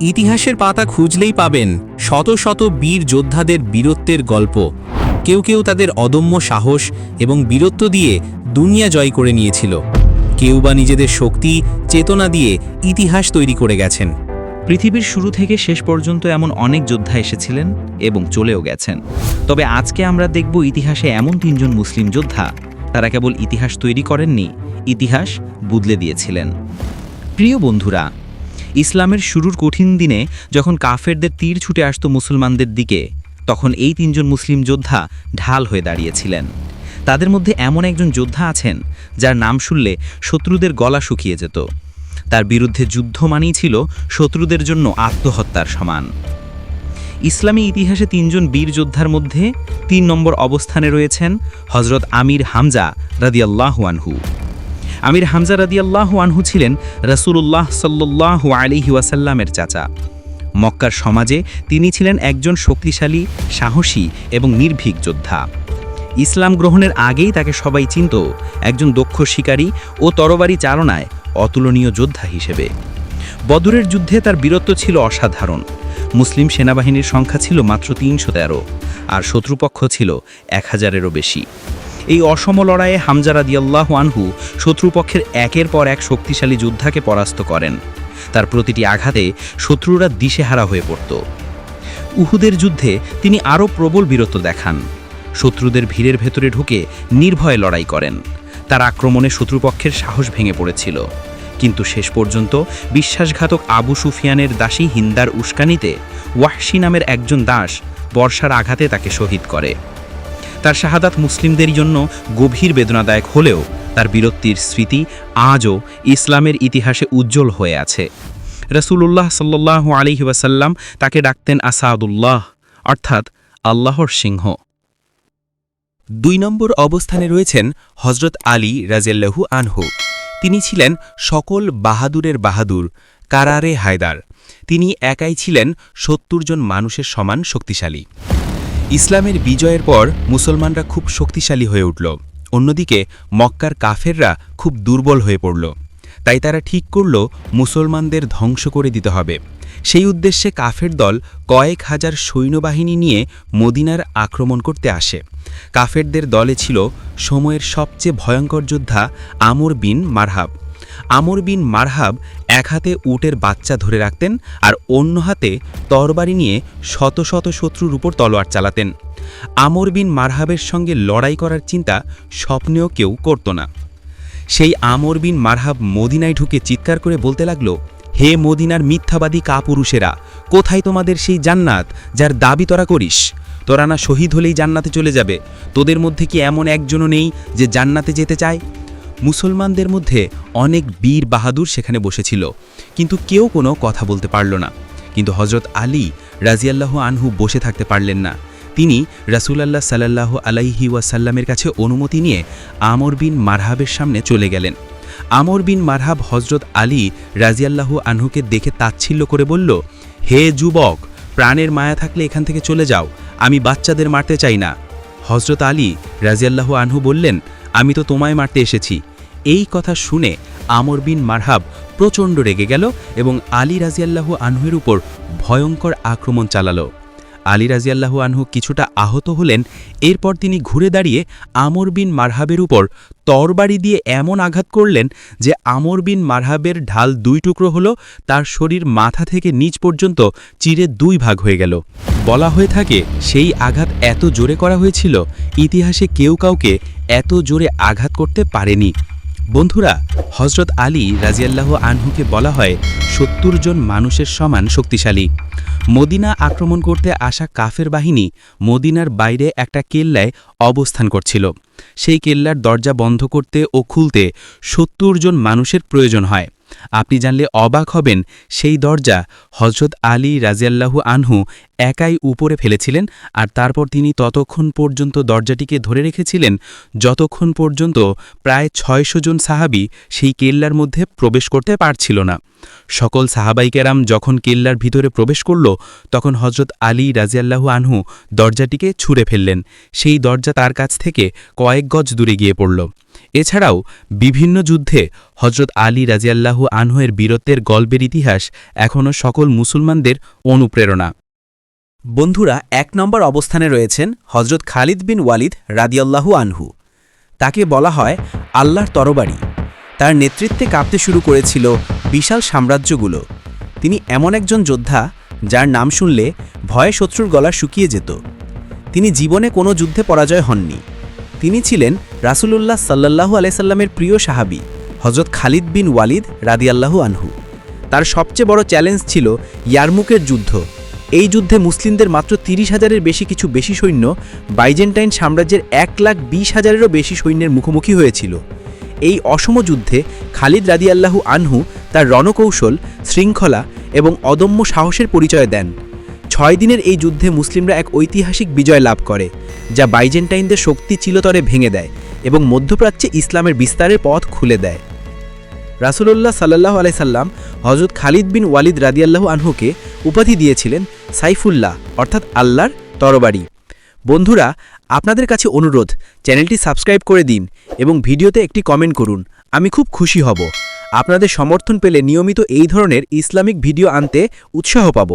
ইতিহাসের পাতা খুঁজলেই পাবেন শত শত বীর যোদ্ধাদের বীরত্বের গল্প। কেউ কেউ তাদের অদম্য সাহস এবং বীরত্ব দিয়ে দুনিয়া জয় করে নিয়েছিল। কেউ বা নিজেদের শক্তি, চেতনা দিয়ে ইতিহাস তৈরি করে গেছেন। পৃথিবীর শুরু থেকে শেষ পর্যন্ত এমন অনেক যোদ্ধা এসেছিলেন এবং চলেও গেছেন। তবে আজকে আমরা দেখব ইতিহাসে এমন তিনজন মুসলিম যোদ্ধা, তারা কেবল ইতিহাস তৈরি করেননি, ইতিহাস বদলে দিয়েছিলেন। প্রিয় বন্ধুরা ইসলামের শুরুর কঠিন দিনে যখন কাফেরদের তীর ছুটে আসত মুসলমানদের দিকে, তখন এই তিনজন মুসলিম যোদ্ধা ঢাল হয়ে দাঁড়িয়েছিলেন। তাদের মধ্যে এমন একজন যোদ্ধা আছেন, যার নাম শুনলে শত্রুদের গলা শুকিয়ে যেত। তার বিরুদ্ধে যুদ্ধ মানেই ছিল শত্রুদের জন্য আত্মহত্যার সমান। ইসলামী ইতিহাসে তিনজন বীর যোদ্ধার মধ্যে তিন নম্বর অবস্থানে রয়েছেন হজরত আমির হামজা রাদিয়াল্লাহু আনহু। আমির হামজা রাদিয়াল্লাহু আনহু ছিলেন রসুল্লাহ সাল্লাহ আলিহি ওয়াসাল্লামের চাচা। মক্কার সমাজে তিনি ছিলেন একজন শক্তিশালী, সাহসী এবং নির্ভীক যোদ্ধা। ইসলাম গ্রহণের আগেই তাকে সবাই চিনত একজন দক্ষ শিকারী ও তরবারি চালনায় অতুলনীয় যোদ্ধা হিসেবে। বদরের যুদ্ধে তার বীরত্ব ছিল অসাধারণ। মুসলিম সেনাবাহিনীর সংখ্যা ছিল মাত্র তিনশো তেরো, আর শত্রুপক্ষ ছিল এক হাজারেরও বেশি। এই অসম লড়াইয়ে হামজারা দিয়াল্লাহ আনহু শত্রুপক্ষের একের পর এক শক্তিশালী যোদ্ধাকে পরাস্ত করেন। তার প্রতিটি আঘাতে শত্রুরা দিশেহারা হয়ে পড়ত। উহুদের যুদ্ধে তিনি আরও প্রবল বীরত্ব দেখান। শত্রুদের ভিড়ের ভেতরে ঢুকে নির্ভয়ে লড়াই করেন। তার আক্রমণে শত্রুপক্ষের সাহস ভেঙে পড়েছিল। কিন্তু শেষ পর্যন্ত বিশ্বাসঘাতক আবু সুফিয়ানের দাসী হিন্দার উস্কানিতে ওয়াহশি নামের একজন দাস বর্ষার আঘাতে তাকে শহীদ করে। তার শাহাদাত মুসলিমদের জন্য গভীর বেদনাদায়ক হলেও তার বীরত্বের স্মৃতি আজও ইসলামের ইতিহাসে উজ্জ্বল হয়ে আছে। রসুল্লাহ সাল্লাহ আলিহি ওয়াসাল্লাম তাকে ডাকতেন আসাদুল্লাহ, অর্থাৎ আল্লাহর সিংহ। দুই নম্বর অবস্থানে রয়েছেন হজরত আলী রাজেল্লাহু আনহু। তিনি ছিলেন সকল বাহাদুরের বাহাদুর, কারারে হায়দার। তিনি একাই ছিলেন সত্তর জন মানুষের সমান শক্তিশালী। ইসলামের বিজয়ের পর মুসলমানরা খুব শক্তিশালী হয়ে উঠল। অন্যদিকে, মক্কার কাফেররা খুব দুর্বল হয়ে পড়ল। তাই তারা ঠিক করল, মুসলমানদের ধ্বংস করে দিতে হবে। সেই উদ্দেশ্যে কাফের দল কয়েক হাজার সৈন্যবাহিনী নিয়ে মদিনার আক্রমণ করতে আসে। কাফেরদের দলে ছিল সময়ের সবচেয়ে ভয়ঙ্কর যোদ্ধা আমর বিন মারহাব। আমর বিন মারহাব এক হাতে উটের বাচ্চা ধরে রাখতেন আর অন্য হাতে তরবারি নিয়ে শত শত শত্রুর উপর তলোয়ার চালাতেন। আমর বিন মারহাবের সঙ্গে লড়াই করার চিন্তা স্বপ্নেও কেউ করত না। সেই আমর বিন মারহাব মদিনায় ঢুকে চিৎকার করে বলতে লাগল, হে মদিনার মিথ্যাবাদী কাপুরুষেরা, কোথায় তোমাদের সেই জান্নাত যার দাবি তোরা করিস? তোরা না শহীদ হলেই জান্নাতে চলে যাবে। তোদের মধ্যে কি এমন একজনও নেই যে জান্নাতে যেতে চায়? মুসলমানদের মধ্যে অনেক বীর বাহাদুর সেখানে বসেছিল। কিন্তু কেউ কোনো কথা বলতে পারল না। কিন্তু হজরত আলী রাজিয়াল্লাহ আনহু বসে থাকতে পারলেন না। তিনি রাসুলাল্লাহ সাল্লাহ আলাইহি ওয়াসাল্লামের কাছে অনুমতি নিয়ে আমর বিন মারহাবের সামনে চলে গেলেন। আমর বিন মারহাব হজরত আলী রাজিয়াল্লাহু আনহুকে দেখে তাচ্ছিল্য করে বলল, হে যুবক, প্রাণের মায়া থাকলে এখান থেকে চলে যাও। আমি বাচ্চাদের মারতে চাই না। হজরত আলী রাজিয়াল্লাহু আনহু বললেন আমি তো তোমায় মারতে এসেছি। এই কথা শুনে আমর বিন মারহাব প্রচণ্ড রেগে গেল এবং আলী রাজিয়াল্লাহু আনহুয়ের উপর ভয়ঙ্কর আক্রমণ চালালো। আলী রাজিয়াল্লাহু আনহু কিছুটা আহত হলেন, এরপর তিনি ঘুরে দাঁড়িয়ে আমর বিন মারহাবের উপর তরবারি দিয়ে এমন আঘাত করলেন যে আমর বিন মারহাবের ঢাল দুই টুকরো হলো, তার শরীর মাথা থেকে নিচ পর্যন্ত চিরে দুই ভাগ হয়ে গেল। বলা হয়ে থাকে, সেই আঘাত এত জোরে করা হয়েছিল, ইতিহাসে কেউ কাউকে এত জোরে আঘাত করতে পারেনি। বন্ধুরা হজরত আলী রাজিয়াল্লাহ আনহুকে বলা হয় সত্তর জন মানুষের সমান শক্তিশালী। মদিনা আক্রমণ করতে আসা কাফের বাহিনী মদিনার বাইরে একটা কেল্লায় অবস্থান করছিল। সেই কেল্লার দরজা বন্ধ করতে ও খুলতে সত্তর জন মানুষের প্রয়োজন হয়। আপনি জানলে অবাক হবেন, সেই দরজা হজরত আলী রাজিয়াল্লাহু আনহু একাই উপরে ফেলেছিলেন আর তারপর তিনি ততক্ষণ পর্যন্ত দরজাটিকে ধরে রেখেছিলেন, যতক্ষণ পর্যন্ত প্রায় ছয়শো জন সাহাবি সেই কেল্লার মধ্যে প্রবেশ করতে পারছিল না। সকল সাহাবাইকেরাম যখন কেল্লার ভিতরে প্রবেশ করল, তখন হজরত আলী রাজিয়াল্লাহু আনহু দরজাটিকে ছুঁড়ে ফেললেন। সেই দরজা তার কাছ থেকে কয়েক গজ দূরে গিয়ে পড়ল। এছাড়াও বিভিন্ন যুদ্ধে হজরত আলী রাজিয়াল্লাহু আনহুয়ের বীরত্বের গল্পের ইতিহাস এখনও সকল মুসলমানদের অনুপ্রেরণা। বন্ধুরা, এক নম্বর অবস্থানে রয়েছেন হজরত খালিদ বিন ওয়ালিদ রাদিয়াল্লাহু আনহু। তাকে বলা হয় আল্লাহর তরবারি। তার নেতৃত্বে কাঁপতে শুরু করেছিল বিশাল সাম্রাজ্যগুলো। তিনি এমন একজন যোদ্ধা যার নাম শুনলে ভয়ে শত্রুর গলা শুকিয়ে যেত। তিনি জীবনে কোনো যুদ্ধে পরাজয় হননি। তিনি ছিলেন রাসুলুল্লাহ সাল্লাল্লাহু আলাইসাল্লামের প্রিয় সাহাবী হজরত খালিদ বিন ওয়ালিদ রাদিয়াল্লাহু আনহু। তার সবচেয়ে বড় চ্যালেঞ্জ ছিল ইয়ারমুকের যুদ্ধ। এই যুদ্ধে মুসলিমদের মাত্র তিরিশ হাজারের বেশি কিছু বেশি সৈন্য, বাইজেন্টাইন সাম্রাজ্যের এক লাখ বিশ হাজারেরও বেশি সৈন্যের মুখোমুখি হয়েছিল। এই অসম যুদ্ধে খালিদ রাদিয়াল্লাহু আনহু তার রণকৌশল, শৃঙ্খলা এবং অদম্য সাহসের পরিচয় দেন। ছয় দিনের এই যুদ্ধে মুসলিমরা এক ঐতিহাসিক বিজয় লাভ করে, যা বাইজেন্টাইনদের শক্তি চিলতরে ভেঙে দেয় এবং মধ্যপ্রাচ্যে ইসলামের বিস্তারের পথ খুলে দেয়। রাসূলুল্লাহ সাল্লাহ আলাইসাল্লাম হজরত খালিদ বিন ওয়ালিদ রাদিয়াল্লাহু আনহুকে উপাধি দিয়েছিলেন সাইফুল্লাহ, অর্থাৎ আল্লাহর তরবারি। বন্ধুরা, আপনাদের কাছে অনুরোধ, চ্যানেলটি সাবস্ক্রাইব করে দিন এবং ভিডিওতে একটি কমেন্ট করুন, আমি খুব খুশি হব। আপনাদের সমর্থন পেলে নিয়মিত এই ধরনের ইসলামিক ভিডিও আনতে উৎসাহ পাব।